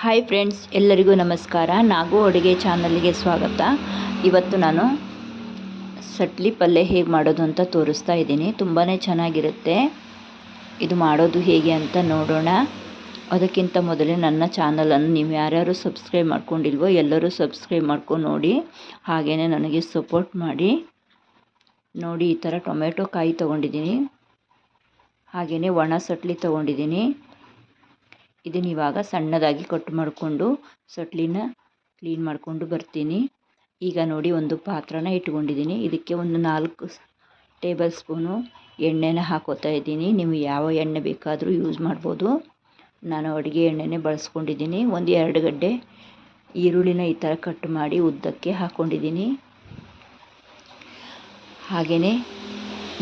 Hi friends ಎಲ್ಲರಿಗೂ ನಮಸ್ಕಾರ. ನಾಗು ಅಡುಗೆ ಚಾನಲ್ಗೆ ಸ್ವಾಗತ. ಇವತ್ತು ನಾನು ಸಟ್ಲಿ ಪಲ್ಯ ಹೇಗೆ ಮಾಡೋದು ಅಂತ ತೋರಿಸ್ತಾ ಇದ್ದೀನಿ. ತುಂಬಾ ಚೆನ್ನಾಗಿರುತ್ತೆ. ಇದು ಮಾಡೋದು ಹೇಗೆ ಅಂತ ನೋಡೋಣ. ಅದಕ್ಕಿಂತ ಮೊದಲೇ ನನ್ನ ಚಾನಲನ್ನು ನೀವು ಯಾರ್ಯಾರು ಸಬ್ಸ್ಕ್ರೈಬ್ ಮಾಡ್ಕೊಂಡಿಲ್ವೋ ಎಲ್ಲರೂ ಸಬ್ಸ್ಕ್ರೈಬ್ ಮಾಡ್ಕೊಂಡು ನೋಡಿ. ಹಾಗೆಯೇ ನನಗೆ ಸಪೋರ್ಟ್ ಮಾಡಿ. ನೋಡಿ, ಈ ಥರ ಟೊಮೆಟೊ ಕಾಯಿ ತೊಗೊಂಡಿದ್ದೀನಿ. ಹಾಗೆಯೇ ಒಣ ಸಟ್ಲಿ ತೊಗೊಂಡಿದ್ದೀನಿ. ಇದನ್ನ ಇವಾಗ ಸಣ್ಣದಾಗಿ ಕಟ್ ಮಾಡಿಕೊಂಡು ಸಟ್ಲಿನ ಕ್ಲೀನ್ ಮಾಡಿಕೊಂಡು ಬರ್ತೀನಿ. ಈಗ ನೋಡಿ ಒಂದು ಪಾತ್ರನ ಇಟ್ಕೊಂಡಿದ್ದೀನಿ. ಇದಕ್ಕೆ ಒಂದು ನಾಲ್ಕು ಟೇಬಲ್ ಸ್ಪೂನು ಎಣ್ಣೆನ ಹಾಕೋತಾ ಇದ್ದೀನಿ. ನೀವು ಯಾವ ಎಣ್ಣೆ ಬೇಕಾದರೂ ಯೂಸ್ ಮಾಡ್ಬೋದು. ನಾನು ಅಡುಗೆ ಎಣ್ಣೆನೇ ಬಳಸ್ಕೊಂಡಿದ್ದೀನಿ. ಒಂದು ಎರಡು ಗಡ್ಡೆ ಈರುಳ್ಳಿನ ಈ ಥರ ಕಟ್ ಮಾಡಿ ಉದ್ದಕ್ಕೆ ಹಾಕ್ಕೊಂಡಿದ್ದೀನಿ ಹಾಗೆಯೇ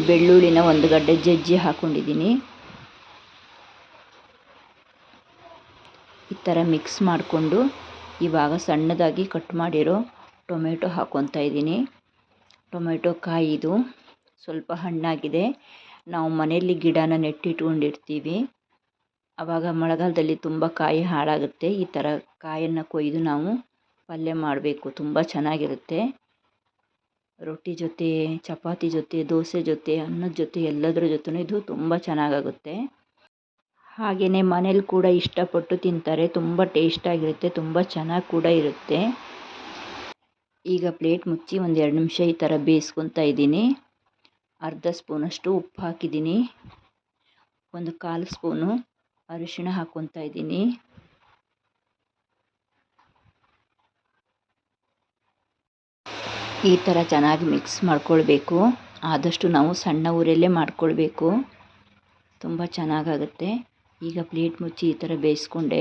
ಬೆಳ್ಳುಳ್ಳಿನ ಒಂದು ಗಡ್ಡೆ ಜಜ್ಜಿ ಹಾಕ್ಕೊಂಡಿದ್ದೀನಿ ಈ ಥರ ಮಿಕ್ಸ್ ಮಾಡಿಕೊಂಡು ಇವಾಗ ಸಣ್ಣದಾಗಿ ಕಟ್ ಮಾಡಿರೋ ಟೊಮೆಟೊ ಹಾಕ್ಕೊತಾ ಇದ್ದೀನಿ. ಟೊಮೆಟೊ ಕಾಯಿದು ಸ್ವಲ್ಪ ಹಣ್ಣಾಗಿದೆ. ನಾವು ಮನೆಯಲ್ಲಿ ಗಿಡನ ನೆಟ್ಟಿಟ್ಕೊಂಡಿರ್ತೀವಿ. ಆವಾಗ ಮಳೆಗಾಲದಲ್ಲಿ ತುಂಬ ಕಾಯಿ ಹಾಳಾಗುತ್ತೆ. ಈ ಥರ ಕಾಯನ್ನು ಕೊಯ್ದು ನಾವು ಪಲ್ಯ ಮಾಡಬೇಕು. ತುಂಬ ಚೆನ್ನಾಗಿರುತ್ತೆ. ರೊಟ್ಟಿ ಜೊತೆ, ಚಪಾತಿ ಜೊತೆ, ದೋಸೆ ಜೊತೆ, ಅನ್ನದ ಜೊತೆ, ಎಲ್ಲದರ ಜೊತೆ ಇದು ತುಂಬ ಚೆನ್ನಾಗಾಗುತ್ತೆ. ಹಾಗೆಯೇ ಮನೇಲಿ ಕೂಡ ಇಷ್ಟಪಟ್ಟು ತಿಂತಾರೆ. ತುಂಬ ಟೇಸ್ಟಾಗಿರುತ್ತೆ ತುಂಬ ಚೆನ್ನಾಗಿ ಕೂಡ ಇರುತ್ತೆ. ಈಗ ಪ್ಲೇಟ್ ಮುಚ್ಚಿ ಒಂದು ಎರಡು ನಿಮಿಷ ಈ ಥರ ಬೇಯಿಸ್ಕೊತಾ ಇದ್ದೀನಿ. ಅರ್ಧ ಸ್ಪೂನಷ್ಟು ಉಪ್ಪು ಹಾಕಿದ್ದೀನಿ. ಒಂದು ಕಾಲು ಸ್ಪೂನು ಅರಿಶಿಣ ಹಾಕ್ಕೊತಾ ಇದ್ದೀನಿ. ಈ ಥರ ಚೆನ್ನಾಗಿ ಮಿಕ್ಸ್ ಮಾಡ್ಕೊಳ್ಬೇಕು. ಆದಷ್ಟು ನಾವು ಸಣ್ಣ ಊರಲ್ಲೇ ಮಾಡ್ಕೊಳ್ಬೇಕು. ತುಂಬ ಚೆನ್ನಾಗಾಗುತ್ತೆ. ಈಗ ಪ್ಲೇಟ್ ಮುಚ್ಚಿ ಈ ಥರ ಬೇಯಿಸ್ಕೊಂಡೆ.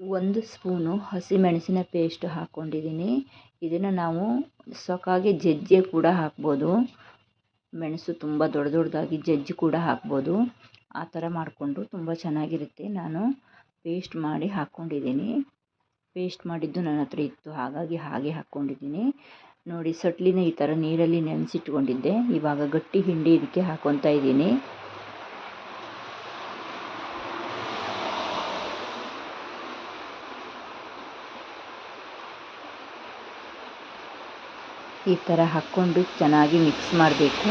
ಒಂದು ಸ್ಪೂನು ಹಸಿಮೆಣಸಿನ ಪೇಸ್ಟ್ ಹಾಕ್ಕೊಂಡಿದ್ದೀನಿ. ಇದನ್ನು ನಾವು ಸೊಕ್ಕಾಗಿ ಜಜ್ಜೆ ಕೂಡ ಹಾಕ್ಬೋದು. ಮೆಣಸು ತುಂಬ ದೊಡ್ಡ ದೊಡ್ಡದಾಗಿ ಜಜ್ಜಿ ಕೂಡ ಹಾಕ್ಬೋದು. ಆ ಥರ ಮಾಡಿಕೊಂಡು ತುಂಬ ಚೆನ್ನಾಗಿರುತ್ತೆ. ನಾನು ಪೇಸ್ಟ್ ಮಾಡಿ ಹಾಕ್ಕೊಂಡಿದ್ದೀನಿ. ಪೇಸ್ಟ್ ಮಾಡಿದ್ದು ನನ್ನ ಹತ್ರ ಇತ್ತು. ಹಾಗಾಗಿ ಹಾಗೆ ಹಾಕ್ಕೊಂಡಿದ್ದೀನಿ. ನೋಡಿ, ಸಟ್ಲಿನ ಈ ಥರ ನೀರಲ್ಲಿ ನೆನೆಸಿಟ್ಕೊಂಡಿದ್ದೆ. ಇವಾಗ ಗಟ್ಟಿ ಹಿಂಡಿ ಇದಕ್ಕೆ ಹಾಕ್ಕೊತಾ ಇದ್ದೀನಿ. ಈ ಥರ ಹಾಕ್ಕೊಂಡು ಚೆನ್ನಾಗಿ ಮಿಕ್ಸ್ ಮಾಡಬೇಕು.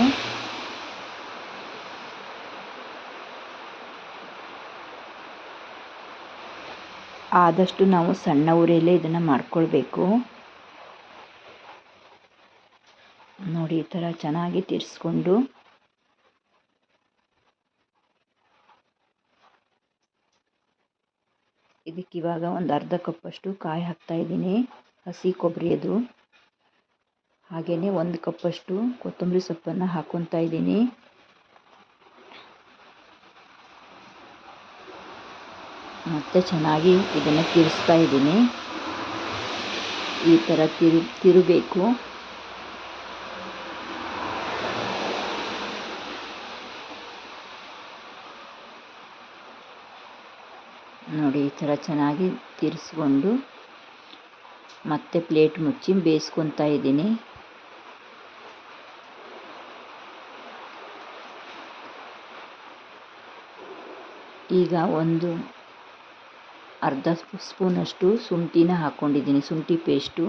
ಆದಷ್ಟು ನಾವು ಸಣ್ಣ ಉರಿಯಲ್ಲೇ ಇದನ್ನು ಮಾಡ್ಕೊಳ್ಬೇಕು. ನೋಡಿ, ಈ ಥರ ಚೆನ್ನಾಗಿ ತಿರ್ಸ್ಕೊಂಡು. ಇದಕ್ಕೆ ಇವಾಗ ಒಂದು ಅರ್ಧ ಕಪ್ಪಷ್ಟು ಕಾಯಿ ಹಾಕ್ತಾ ಇದ್ದೀನಿ. ಹಸಿ ಕೊಬ್ಬರಿಯದು ಹಾಗೆಯೇ ಒಂದು ಕಪ್ಪಷ್ಟು ಕೊತ್ತಂಬರಿ ಸೊಪ್ಪನ್ನು ಹಾಕ್ಕೊತಾ ಇದ್ದೀನಿ. ಮತ್ತು ಚೆನ್ನಾಗಿ ಇದನ್ನು ತಿರುಸ್ತಾ ಇದ್ದೀನಿ. ಈ ಥರ ತಿರು ತಿರುಬೇಕು ನೋಡಿ, ಈ ಥರ ಚೆನ್ನಾಗಿ ತಿರ್ಸ್ಕೊಂಡು ಮತ್ತೆ ಪ್ಲೇಟ್ ಮುಚ್ಚಿ ಬೇಯಿಸ್ಕೊತಾ ಇದ್ದೀನಿ. ಈಗ ಒಂದು ಅರ್ಧ ಸ್ಪೂನಷ್ಟು ಶುಂಠಿನ ಹಾಕ್ಕೊಂಡಿದ್ದೀನಿ ಶುಂಠಿ ಪೇಸ್ಟು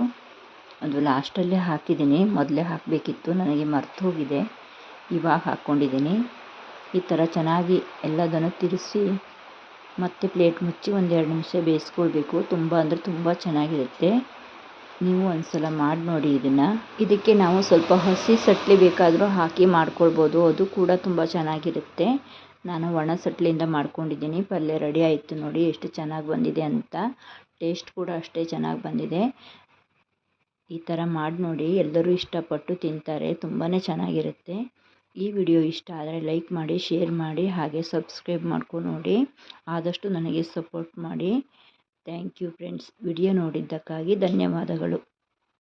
ಅದು ಲಾಸ್ಟಲ್ಲೇ ಹಾಕಿದ್ದೀನಿ. ಮೊದಲೇ ಹಾಕಬೇಕಿತ್ತು. ನನಗೆ ಮರ್ತು ಹೋಗಿದೆ. ಇವಾಗ ಹಾಕ್ಕೊಂಡಿದ್ದೀನಿ ಈ ಥರ ಚೆನ್ನಾಗಿ ಎಲ್ಲದನ್ನು ತಿರುಗಿಸಿ ಮತ್ತೆ ಪ್ಲೇಟ್ ಮುಚ್ಚಿ ಒಂದೆರಡು ನಿಮಿಷ ಬೇಯಿಸ್ಕೊಳ್ಬೇಕು. ತುಂಬ ಅಂದರೆ ತುಂಬ ಚೆನ್ನಾಗಿರುತ್ತೆ. ನೀವು ಒಂದು ಸಲ ಮಾಡಿ ನೋಡಿ ಇದನ್ನು. ಇದಕ್ಕೆ ನಾವು ಸ್ವಲ್ಪ ಹಸಿ ಸಟ್ಲಿ ಬೇಕಾದರೂ ಹಾಕಿ ಮಾಡ್ಕೊಳ್ಬೋದು. ಅದು ಕೂಡ ತುಂಬ ಚೆನ್ನಾಗಿರುತ್ತೆ. ನಾನು ಒಣ ಸಟ್ಲಿಂದ ಮಾಡ್ಕೊಂಡಿದ್ದೀನಿ. ಪಲ್ಯ ರೆಡಿ ಆಯಿತು ನೋಡಿ ಎಷ್ಟು ಚೆನ್ನಾಗಿ ಬಂದಿದೆ ಅಂತ. ಟೇಸ್ಟ್ ಕೂಡ ಅಷ್ಟೇ ಚೆನ್ನಾಗಿ ಬಂದಿದೆ. ಈ ಥರ ಮಾಡಿ ನೋಡಿ ಎಲ್ಲರೂ ಇಷ್ಟಪಟ್ಟು ತಿಂತಾರೆ. ತುಂಬಾ ಚೆನ್ನಾಗಿರುತ್ತೆ. ಈ ವಿಡಿಯೋ ಇಷ್ಟ ಆದರೆ ಲೈಕ್ ಮಾಡಿ, ಶೇರ್ ಮಾಡಿ, ಹಾಗೆ ಸಬ್ಸ್ಕ್ರೈಬ್ ಮಾಡ್ಕೊಂಡು ನೋಡಿ. ಆದಷ್ಟು ನನಗೆ ಸಪೋರ್ಟ್ ಮಾಡಿ. Thank you friends. ವಿಡಿಯೋ ನೋಡಿದ್ದಕ್ಕಾಗಿ ಧನ್ಯವಾದಗಳು.